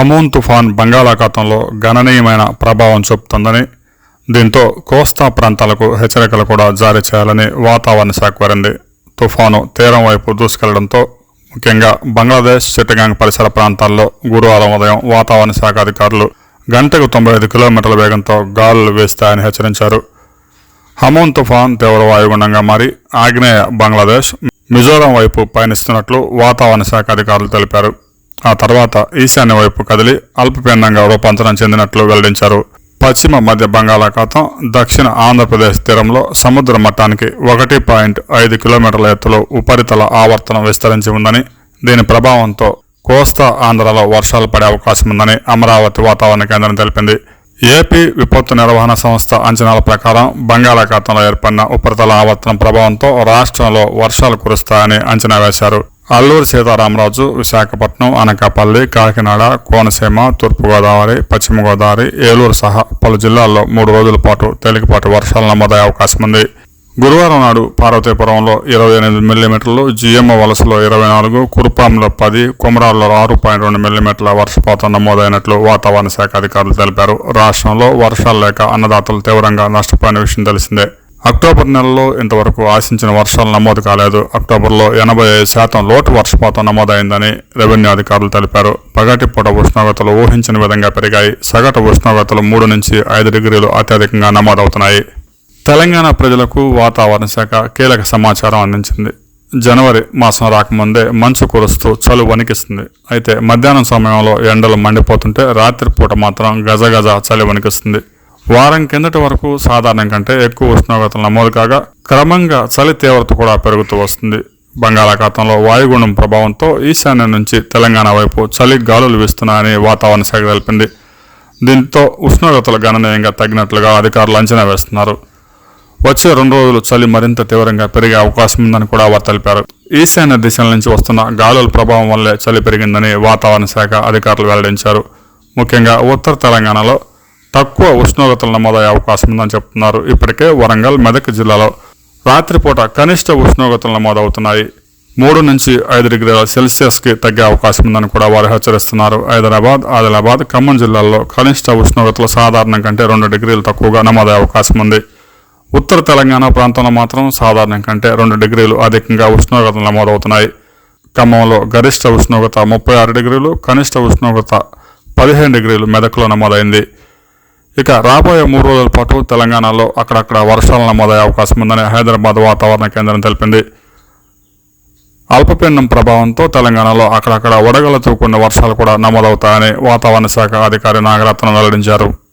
Hamoon తుఫాన్ బంగాళాఖాతంలో గణనీయమైన ప్రభావం చూపుతుందని దీంతో కోస్తా ప్రాంతాలకు హెచ్చరికలు కూడా జారీ చేయాలని వాతావరణ శాఖ కోరింది తుఫాను తీరం వైపు దూసుకెళ్ళడంతో ముఖ్యంగా బంగ్లాదేశ్ చిట్టగాంగ్ పరిసర ప్రాంతాల్లో గురువారం ఉదయం వాతావరణ శాఖ అధికారులు గంటకు తొంభై ఐదు కిలోమీటర్ల వేగంతో గాలులు వేస్తాయని హెచ్చరించారు. హమోన్ తుఫాన్ తీవ్ర వాయుగుండంగా మారి ఆగ్నేయ బంగ్లాదేశ్ మిజోరాం వైపు పయనిస్తున్నట్లు వాతావరణ శాఖ అధికారులు తెలిపారు. ఆ తర్వాత ఈశాన్య వైపు కదిలి అల్పపీండంగా రూపాంతరం చెందినట్లు వెల్లడించారు. పశ్చిమ మధ్య బంగాళాఖాతం దక్షిణ ఆంధ్రప్రదేశ్ తీరంలో సముద్ర మట్టానికి ఒకటి పాయింట్ ఐదు కిలోమీటర్ల ఎత్తులో ఉపరితల ఆవర్తనం విస్తరించి ఉందని దీని ప్రభావంతో కోస్తా ఆంధ్రలో వర్షాలు పడే అవకాశం ఉందని అమరావతి వాతావరణ కేంద్రం తెలిపింది. ఏపీ విపత్తు నిర్వహణ సంస్థ అంచనాల ప్రకారం బంగాళాఖాతంలో ఏర్పడిన ఉపరితల ఆవర్తనం ప్రభావంతో రాష్ట్రంలో వర్షాలు కురుస్తాయని అంచనా వేశారు. అల్లూరు సీతారామరాజు విశాఖపట్నం అనకాపల్లి కాకినాడ కోనసీమ తూర్పుగోదావరి పశ్చిమ గోదావరి ఏలూరు సహా పలు జిల్లాల్లో మూడు రోజుల పాటు తేలికపాటి వర్షాలు నమోదయ్యే అవకాశం ఉంది. గురువారం నాడు పార్వతీపురంలో ఇరవై ఎనిమిది మిల్లీమీటర్లు జిఎమ్మ వలసలో ఇరవై నాలుగు కురుపాంలో పది కుమరాల్లో ఆరు పాయింట్ రెండు మిల్లీమీటర్ల వర్షపాతం నమోదైనట్లు వాతావరణ శాఖ అధికారులు తెలిపారు. రాష్ట్రంలో వర్షాలు లేక అన్నదాతలు తీవ్రంగా నష్టపోయిన విషయం తెలిసిందే. అక్టోబర్ నెలలో ఇంతవరకు ఆశించిన వర్షాలు నమోదు కాలేదు. అక్టోబర్లో ఎనభై ఐదు శాతం లోటు వర్షపాతం నమోదైందని రెవెన్యూ అధికారులు తెలిపారు. పగటిపూట ఉష్ణోగ్రతలు ఊహించిన విధంగా పెరిగాయి. సగటు ఉష్ణోగ్రతలు మూడు నుంచి ఐదు డిగ్రీలు అత్యధికంగా నమోదవుతున్నాయి. తెలంగాణ ప్రజలకు వాతావరణ శాఖ కీలక సమాచారం అందించింది. జనవరి మాసం రాకముందే మంచు కురుస్తూ చలి వణికిస్తుంది. అయితే మధ్యాహ్నం సమయంలో ఎండలు మండిపోతుంటే రాత్రిపూట మాత్రం గజగజ చలి వణికిస్తుంది. వారం కిందటి వరకు సాధారణం కంటే ఎక్కువ ఉష్ణోగ్రతలు నమోదు కాగా క్రమంగా చలి తీవ్రత కూడా పెరుగుతూ వస్తుంది. బంగాళాఖాతంలో వాయుగుణం ప్రభావంతో ఈశాన్య నుంచి తెలంగాణ వైపు చలి గాలులు వీస్తున్నాయని వాతావరణ శాఖ తెలిపింది. దీంతో ఉష్ణోగ్రతలు గణనీయంగా తగ్గినట్లుగా అధికారులు అంచనా వేస్తున్నారు. వచ్చే రెండు రోజులు చలి మరింత తీవ్రంగా పెరిగే అవకాశం ఉందని కూడా వారు తెలిపారు. ఈశాన్య దిశల నుంచి వస్తున్న గాలుల ప్రభావం వల్లే చలి పెరిగిందని వాతావరణ శాఖ అధికారులు వెల్లడించారు. ముఖ్యంగా ఉత్తర తెలంగాణలో తక్కువ ఉష్ణోగ్రతలు నమోదయ్యే అవకాశం ఉందని చెప్తున్నారు. ఇప్పటికే వరంగల్ మెదక్ జిల్లాలో రాత్రిపూట కనిష్ట ఉష్ణోగ్రతలు నమోదవుతున్నాయి. మూడు నుంచి ఐదు డిగ్రీల సెల్సియస్కి తగ్గే అవకాశం ఉందని కూడా వారు హెచ్చరిస్తున్నారు. హైదరాబాద్ ఆదిలాబాద్ ఖమ్మం జిల్లాల్లో కనిష్ట ఉష్ణోగ్రతలు సాధారణం కంటే రెండు డిగ్రీలు తక్కువగా నమోదయ్యే అవకాశం ఉంది. ఉత్తర తెలంగాణ ప్రాంతంలో మాత్రం సాధారణం కంటే రెండు డిగ్రీలు అధికంగా ఉష్ణోగ్రతలు నమోదవుతున్నాయి. ఖమ్మంలో గరిష్ట ఉష్ణోగ్రత ముప్పై ఆరు డిగ్రీలు కనిష్ట ఉష్ణోగ్రత పదిహేను డిగ్రీలు మెదక్లో నమోదైంది. ఇక రాబోయే మూడు రోజుల పాటు తెలంగాణలో అక్కడక్కడ వర్షాలు నమోదయ్యే అవకాశం ఉందని హైదరాబాద్ వాతావరణ కేంద్రం తెలిపింది. అల్పపీడనం ప్రభావంతో తెలంగాణలో అక్కడక్కడ వడగల కూడిన వర్షాలు కూడా నమోదవుతాయని వాతావరణ శాఖ అధికారి నాగరత్నం వెల్లడించారు.